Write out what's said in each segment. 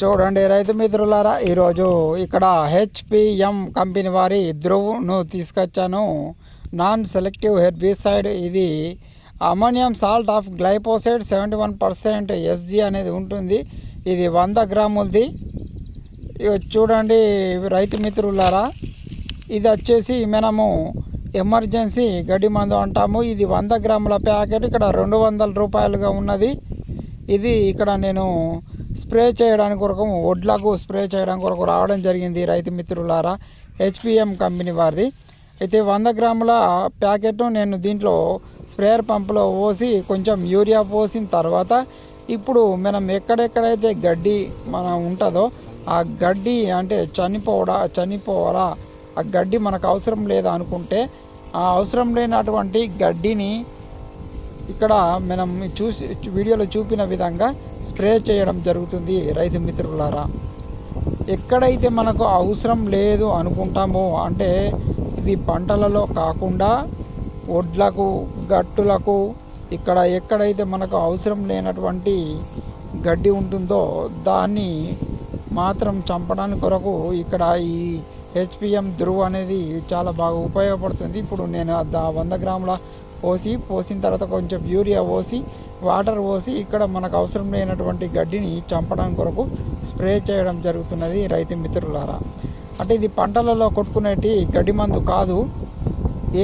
చూడండి రైతు మిత్రులారా ఈరోజు ఇక్కడ హెచ్పిఎం కంపెనీ వారి ధ్రువును తీసుకొచ్చాను. నాన్ సెలెక్టివ్ హెర్బిసైడ్ ఇది ammonium salt of glyphosate seventy one percent SG అనేది ఉంటుంది. ఇది వంద గ్రాములది. చూడండి రైతు మిత్రులారా ఇది వచ్చేసి మనము ఎమర్జెన్సీ గడ్డి మందు అంటాము. ఇది వంద గ్రాముల ప్యాకెట్ ఇక్కడ రెండు వందల రూపాయలుగా ఉన్నది. ఇది ఇక్కడ నేను స్ప్రే చేయడానికి కొరకు వడ్లకు స్ప్రే చేయడానికి కొరకు రావడం జరిగింది రైతు మిత్రులారా హెచ్పిఎం కంపెనీ వారిది. అయితే వంద గ్రాముల ప్యాకెట్ నేను దీంట్లో స్ప్రేయర్ పంపులో పోసి కొంచెం యూరియా పోసిన తర్వాత ఇప్పుడు మనం ఎక్కడెక్కడైతే గడ్డి మన ఉంటుందో ఆ గడ్డి అంటే చనిపోవడా చనిపోవాలా ఆ గడ్డి మనకు అవసరం లేదా అనుకుంటే ఆ అవసరం లేనటువంటి గడ్డిని ఇక్కడ మనం చూసి వీడియోలో చూపిన విధంగా స్ప్రే చేయడం జరుగుతుంది రైతు మిత్రులారా. ఎక్కడైతే మనకు అవసరం లేదు అనుకుంటామో అంటే ఇవి పంటలలో కాకుండా ఒడ్లకు గట్టులకు ఇక్కడ ఎక్కడైతే మనకు అవసరం లేనటువంటి గడ్డి ఉంటుందో దాన్ని మాత్రం చంపడానికి కొరకు ఇక్కడ ఈ హెచ్పిఎం ధ్రువ్ అనేది చాలా బాగా ఉపయోగపడుతుంది. ఇప్పుడు నేను వంద గ్రాముల పోసి పోసిన తర్వాత కొంచెం యూరియా పోసి వాటర్ పోసి ఇక్కడ మనకు అవసరం లేనటువంటి గడ్డిని చంపడం కొరకు స్ప్రే చేయడం జరుగుతున్నది రైతు మిత్రులారా. అంటే ఇది పంటలలో కొట్టుకునేటి గడ్డి మందు కాదు.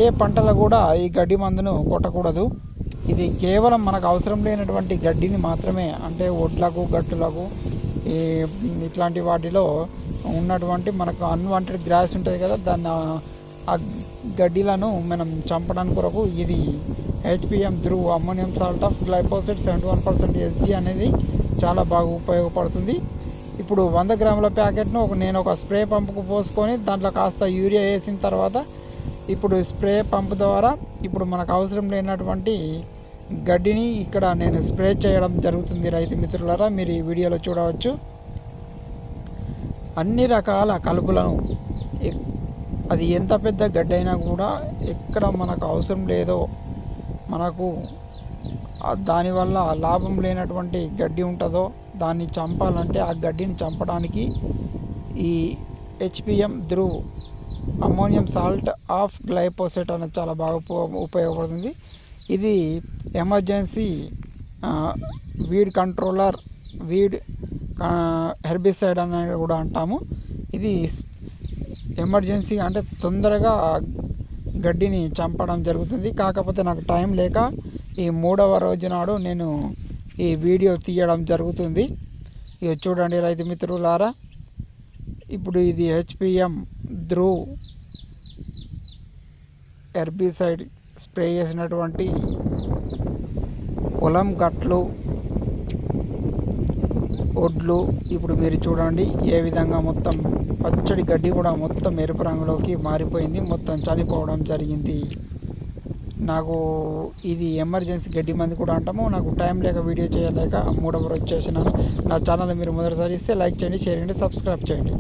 ఏ పంటలు కూడా ఈ గడ్డి మందును కొట్టకూడదు. ఇది కేవలం మనకు అవసరం లేనటువంటి గడ్డిని మాత్రమే అంటే ఒడ్లకు గట్టులకు ఈ ఇట్లాంటి వాటిలో ఉన్నటువంటి మనకు అన్వాంటెడ్ గ్రాస్ ఉంటుంది కదా దాన్ని ఆ గడ్డిలను మనం చంపడానికి కొరకు ఇది HPM Dhruv ammonium salt of glyphosate seventy one percent SG అనేది చాలా బాగా ఉపయోగపడుతుంది. ఇప్పుడు వంద గ్రాముల ప్యాకెట్ను ఒక నేను ఒక స్ప్రే పంపుకు పోసుకొని దాంట్లో కాస్త యూరియా వేసిన తర్వాత ఇప్పుడు స్ప్రే పంప్ ద్వారా ఇప్పుడు మనకు అవసరం లేనటువంటి గడ్డిని ఇక్కడ నేను స్ప్రే చేయడం జరుగుతుంది రైతు మిత్రులారా. మీరు ఈ వీడియోలో చూడవచ్చు. అన్ని రకాల కలుపులను అది ఎంత పెద్ద గడ్డి అయినా కూడా ఎక్కడ మనకు అవసరం లేదో మనకు దానివల్ల లాభం లేనటువంటి గడ్డి ఉంటుందో దాన్ని చంపాలంటే ఆ గడ్డిని చంపడానికి ఈ HPM Dhruv ammonium salt of glyphosate అనేది చాలా బాగా ఉపయోగపడుతుంది. ఇది emergency weed controller weed herbicide అని కూడా అంటాము. ఇది ఎమర్జెన్సీ అంటే తొందరగా గడ్డిని చంపడం జరుగుతుంది. కాకపోతే నాకు టైం లేక ఈ మూడవ రోజు నాడు నేను ఈ వీడియో తీయడం జరుగుతుంది. ఇక చూడండి రైతు మిత్రులారా ఇప్పుడు ఇది హెచ్పిఎం ధ్రువ్ హెర్బిసైడ్ స్ప్రే చేసినటువంటి పొలం గట్లు ఒడ్లు. ఇప్పుడు మీరు చూడండి ఏ విధంగా మొత్తం పచ్చడి గడ్డి కూడా మొత్తం ఎరుపు రంగులోకి మారిపోయింది. మొత్తం చనిపోవడం జరిగింది. నాకు ఇది ఎమర్జెన్సీ గడ్డి మంది కూడా అంటాము. నాకు టైం లేక వీడియో చేయలేక మూడవ రోజు చేసినాను. నా ఛానల్ మీరు మొదటిసారి ఇస్తే లైక్ చేయండి షేర్ చేయండి సబ్స్క్రైబ్ చేయండి.